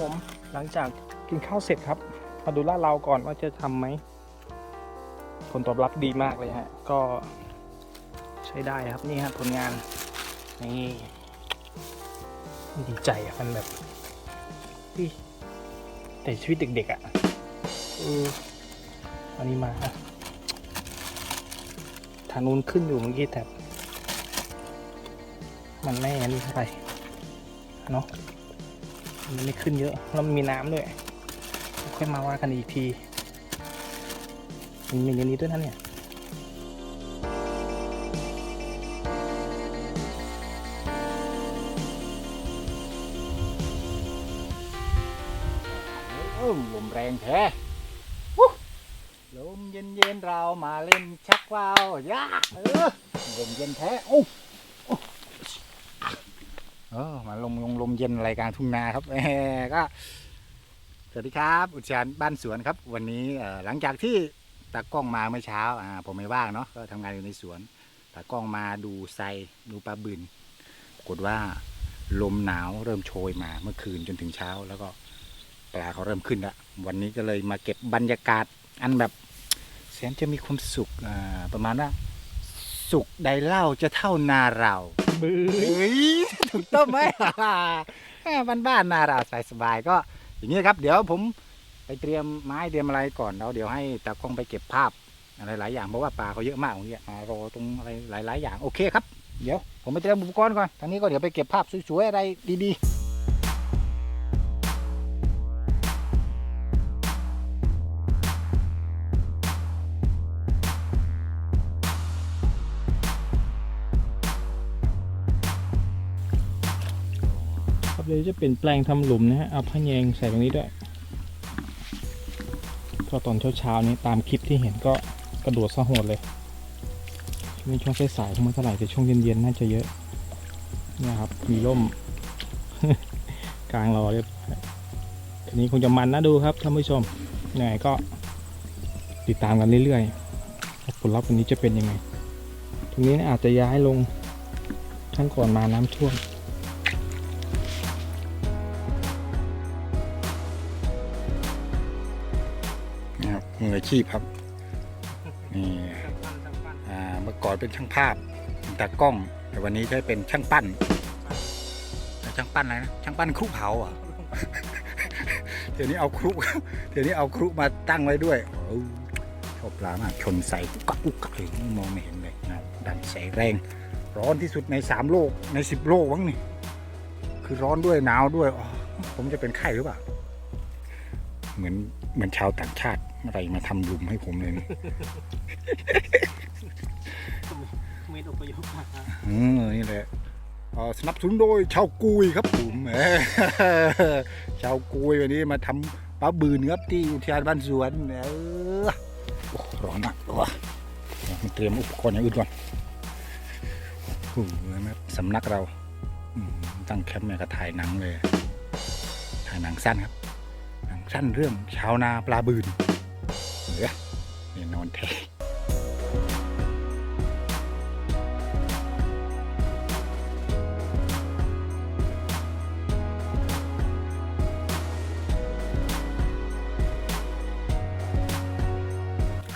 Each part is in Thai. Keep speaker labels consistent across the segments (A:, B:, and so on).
A: ผมหลังจากกินข้าวเสร็จครับ มาดูลาดเราก่อนว่าจะทำไหมผลตอบรับดีมากเลยฮะ ก็ใช้ได้ครับนี่ครับผลงานนี่ดีใจอะมันแบบพี่แต่ชีวิตเด็กๆอะเอออันนี้มาฮะทางนู้นขึ้นอยู่เมื่อกี้แต่มันไม่อันนี้เท่าไหร่เนาะ มันไม่ขึ้นเยอะ แล้วมันมีน้ำด้วย ค่อยมาว่ากันอีกที มันมีอย่างนี้ด้วยนั่นเนี่ย
B: ลมแรงแท้ลมเย็นเย็นเรามาเล่นชักว่าว ยาเออลมเย็นแท้โอ้ ลมลมลมเย็นอะไรกลางทุ่งนาครับก็สวัสดีครับอุทยานบ้านสวนครับ วันนี้หลังจากที่ตากล้องมาเมื่อเช้าผมไม่ว่างเนาะก็ทำงานอยู่ในสวนตากล้องมาดูไซดูปลาบืนปรากฏว่าลมหนาวเริ่มโชยมาเมื่อคืนจนถึงเช้า แล้วก็ปลาเขาเริ่มขึ้นล้ววันนี้ก็เลยมาเก็บบรรยากาศอันแบบแสนจะมีความสุขประมาณว่าสุขใดเล่าจะเท่านาเรา
A: บื้อ
B: เฮ้ยถูกต้องไหม บ้านบ้านๆนาเราสบายๆก็อย่างนี้ครับ เดี๋ยวผมไปเตรียมไม้เตรียมอะไรก่อนแล้วเดี๋ยวให้ตากล้องไปเก็บภาพอะไรหลายอย่างเพราะว่าปลาเขาเยอะมากอย่างนี้มารอตรงอะไรหลายๆอย่างโอเคครับเดี๋ยวผมไปเตรียมอุปกรณ์ก่อนทางนี้ก็เดี๋ยวไปเก็บภาพสวยๆอะไรดีๆ
A: เดี๋ยวจะเป็นแปลงทำหลุมนะฮะเอาผ้าแยงใส่ตรงนี้ด้วยก็ตอนเช้าๆนี้ตามคลิปที่เห็นก็กระโดดสะโหดเลยช่วงนี้ช่วงสายๆคงไม่เท่าไหร่แต่ช่วงเย็นๆน่าจะเยอะเนี่ยครับ มีร่ม กลางรอเรียบร้อยทีนี้คงจะมันนะดูครับท่านผู้ชมยังไงก็ติดตามกันเรื่อยๆผลลัพธ์วันนี้จะเป็นยังไงตรงนี้อาจจะย้ายลงข้างก่อนมาน้ำท่วม
B: มืออาชีพครับนี่อ่าเมื่อก่อนเป็นช่างภาพเป็นตากล้อง แต่วันนี้ได้เป็นช่างปั้นช่างปั้นอะไรนะช่างปั้นครุเผาอะเดี๋ยวนี้เอาครุเดี๋ยวนี้เอาครุมาตั้งไว้ด้วยโอ้ชอบปลามากชนใส่กุกกักกุกกักเลยมองไม่เห็นเลยนะดันแสงแรง ร้อนที่สุดในสามโลกในสิบโลกวังนี่คือร้อนด้วยหนาวด้วยอ๋อผมจะเป็นไข้หรือเปล่า เหมือนเหมือนชาวต่างชาติ อะไรมาทำรุมให้ผมเลยนี่
A: มีอุปยกมา
B: เออนี่แหละเอ่อสนับสนุนโดยชาวกุยครับผมเออชาวกุยวันนี้มาทำปลาบืนครับที่อุทยานบ้านสวนเออโอ้ร้อนมากโอ้เตรียมอุปกรณ์อย่างอื่นก่อนโอ้โหนะสำนักเราอืมตั้งแคมป์เนี่ยก็ถ่ายหนังเลย ถ่ายหนังสั้นครับ หนังสั้นเรื่องชาวนาปลาบืน อเนี่ยนอนแท้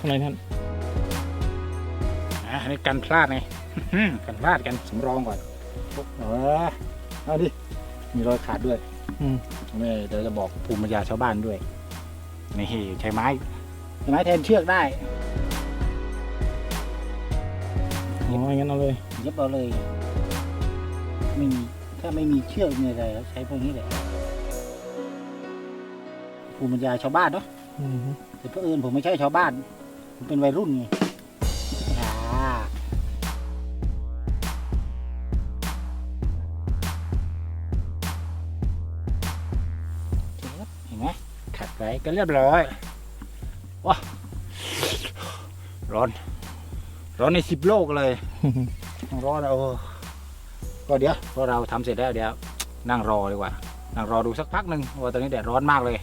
A: อะไรท่าน
B: อะนี่กันพลาดไงกันพลาดกันสำรองก่อนเออเอาดิ มีรอยขาดด้วย
A: อืม
B: ไม่เดี๋ยวจะบอกภูมิปัญญาชาวบ้านด้วย นี่ใช้ไม้ใช้ ไม้แทนเชือกได้
A: อ๋องั้นเอาเลย
B: เย็บเอาเลยไม่มีถ้าไม่มีเชือกมีอะไรแล้วใช้พวกนี้แหละภูมิปัญญาชาวบ้านเนาะ
A: อืม
B: แต่เพื่อนผมไม่ใช่ชาวบ้าน ผมเป็นวัยรุ่นไงอ่าเห็นไหมขัดไว้ก็เรียบร้อย ว้าร้อน ร้อนในสิบโลกเลย ร้อนเอาก็เดี๋ยวพอเราทำเสร็จแล้วเดี๋ยวนั่งรอดีกว่า นั่งรอดูสักพักหนึ่งว่าตอนนี้แดดร้อนมากเลย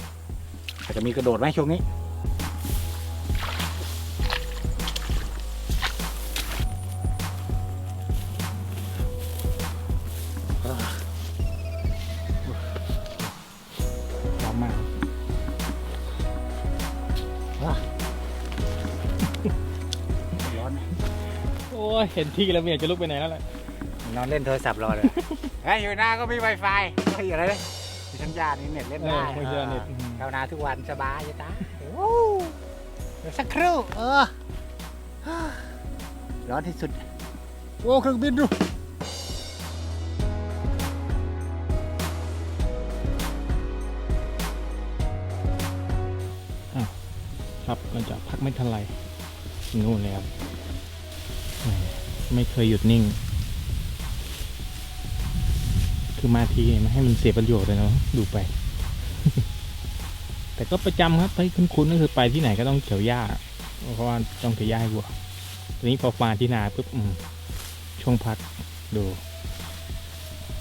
B: อาจจะมีกระโดดไหมช่วงนี้ร้อน
A: อ้ยเห็นที่แล้วไม่อยากจะลุกไปไหนแล้วแหละ
B: นอนเล่นโทรศัพท์รอเลยเฮ้ยอยู่หน้าก็มี Wi-Fi ก็อยู่อะไรเลยมีสัญญาณนี่เน็ตเล่น
A: เอ
B: ได้
A: อไม่เชื่อเน็ต
B: ชาวนาทุกวันสบายจะตายโอ้เดี๋ยวสักครู่เออร้อนที่สุด โอ้เครื่องบินดู
A: ครับเราจะพักไม่ทันไรนู่นเลยครับแหม ไม่เคยหยุดนิ่ง คือมาทีไม่ให้มันเสียประโยชน์เลยเนาะดูไป แต่ก็ประจำครับไปคุ้นๆก็คือไปที่ไหนก็ต้องเกี่ยวหญ้า เพราะว่าต้องเกี่ยวหญ้าให้วัวทีนี้พอมาที่นาปุ๊บช่วงพักดู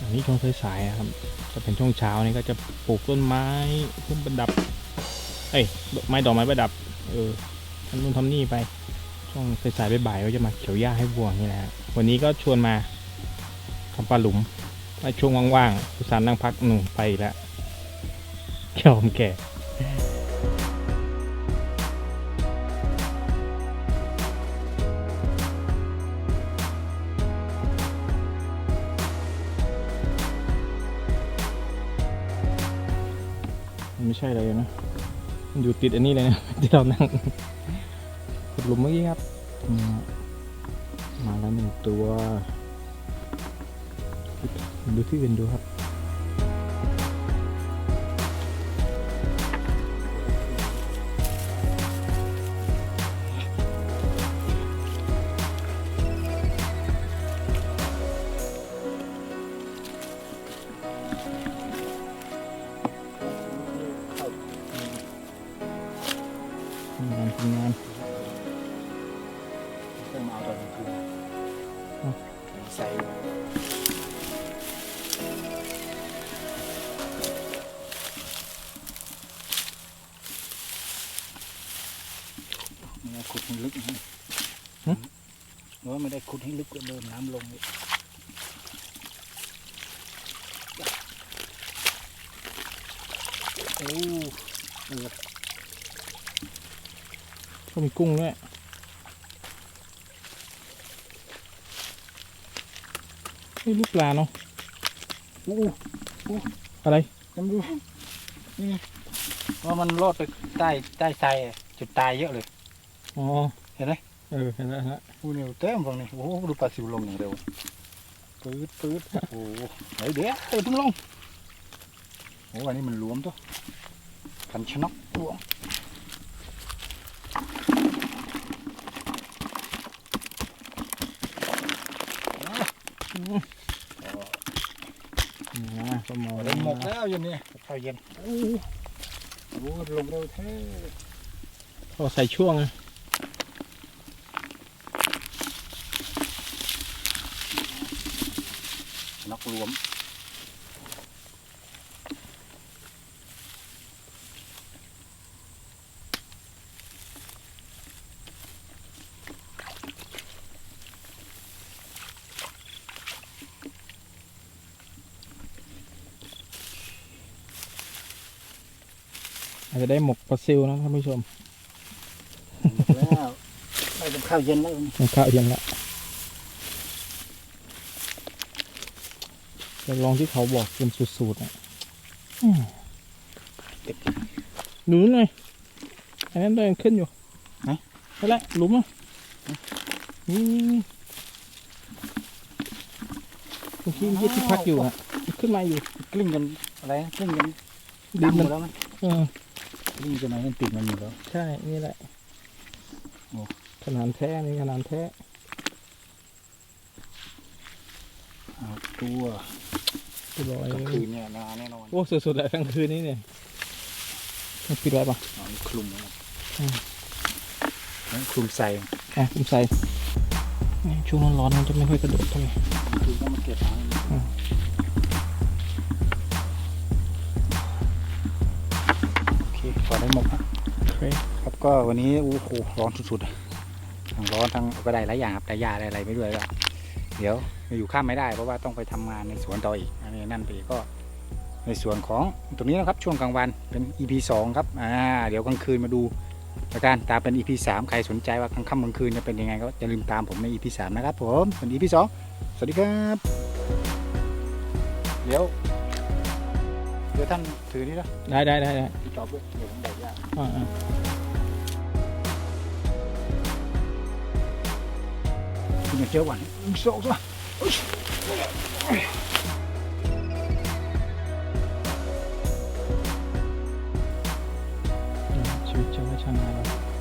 A: อันนี้ช่วงสายๆครับจะเป็นช่วงเช้านี่ก็จะปลูกต้นไม้พุ่มประดับ เอ้ยไม้ดอกไม้ประดับ เออทำนู่นทำนี่ไป ช่วงสายๆบ่ายๆก็จะมาเกี่ยวหญ้าให้วัวนี่แหละฮะวันนี้ก็ชวนมาทำปลาหลุมในช่วงว่างๆสุสานนั่งพักหนุ่มไปแล้วยอมแก่มันไม่ใช่เลยนะมันอยู่ติดอันนี้เลยนะที่เรานั่ง ขุดหลุมเมื่อกี้ครับอืมมาแล้วหนึ่งตัวดูที่อื่นดูครับ
B: ลึกนะเออไม่ได้ขุดให้ลึกก็เดินน้ำลงอีกโอ้
A: ก็มีกุ้งด้วยนี่ลูกปลาเนาะ
B: โอ้
A: อะไร
B: จำดูนี่ไงว่ามันรอดไปใต้ใต้ทรายอะจุดตายเยอะเลย
A: อ๋อ
B: เห็นไหม
A: เออเห็นแล้วเห็นแล้ว
B: โอ้เนี่ยเต็มตรงนี้โอ้โหดูปลาสิวลงอย่างเร็วปื๊ดปื๊ดโอ้โหเฮ้ยเดี๋ยวเดี๋ยวเพิ่งลงโอ้อันนี้มันรวมตัวกันชนกรวม
A: นะก็มอง
B: เล่นหมกแล้วอยู่นี่ข้าวเย็นโอ้โหโอ้โหลงเร็วแท้
A: ก็ใส่ช่วงนะ อาจจะได้หมกปลาซิลนะท่านผู้ชม
B: หมดแล้วได้เป็นข้าวเย็นแล้ว
A: มันข้าวเย็นละจะลองที่เขาบอกเป็นสูตรๆอะอืมดูหน่อยอันนั้นเดินขึ้นอยู่นั่นแหละหลุมอะนี่นี่นี่เมื่อกี้เมื่อกี้ที่พักอยู่อะมันขึ้นมาอยู่
B: กลิ้งกันอะไรนะกลิ้งกัน
A: ดิน
B: ดำหม
A: มัน
B: ดแล้วไหม
A: เออ ก
B: ลิ้งกันไหนมันติดมันอยู่แล้ว
A: ใช่ นี่แหละ
B: โอ้
A: ขนาดแท้นี่ขนาดแท้
B: เอาตัว
A: ตัวลอย
B: กลางคืนเนี่ยนาแน่นอน
A: โอ้สุดๆเลยกลางคืนนี้เนี่ยมันปิดไว้ปะ
B: นอนคลุมแล้วนะ
A: อืม
B: นั่นคลุมใส่
A: อะคุณใส่นี่ช่วงร้อนๆมันจะไม่ค่อยกระโดดเท่าไหร่
B: คือก็มาเก็บเอา
A: อื
B: ได้หมกนะ
A: โอเค
B: ครับก็วันนี้โอ้โหร้อนสุดๆอะทั้งร้อนทั้งก็ได้หลายอย่างครับแต่ยาได้อะไรไม่ด้วยก็เดี๋ยวอยู่ข้ามไม่ได้เพราะว่าต้องไปทำงานในสวนต่ออีกอันนี้นั่นไปอีกก็ในส่วนของตรงนี้นะครับช่วงกลางวันเป็น EP 2ครับอ่าเดี๋ยวกลางคืนมาดูประการตามเป็น EP สามใครสนใจว่ากลางค่ำกลางคืนจะเป็นยังไงก็อย่าลืมตามผมใน EP สามนะครับผมส่วน EP สองสวัสดีครับ เดี๋ยว เดี๋ยวท่านถือนี่นะ
A: ได้ได้ได้ได้
B: ที่จอบด้วยเดี๋ยวผมแบกยาก
A: อ่า
B: คุณยังเจ้าหวันโซ่ซะชีวิตจะไม่ชนะแล้ว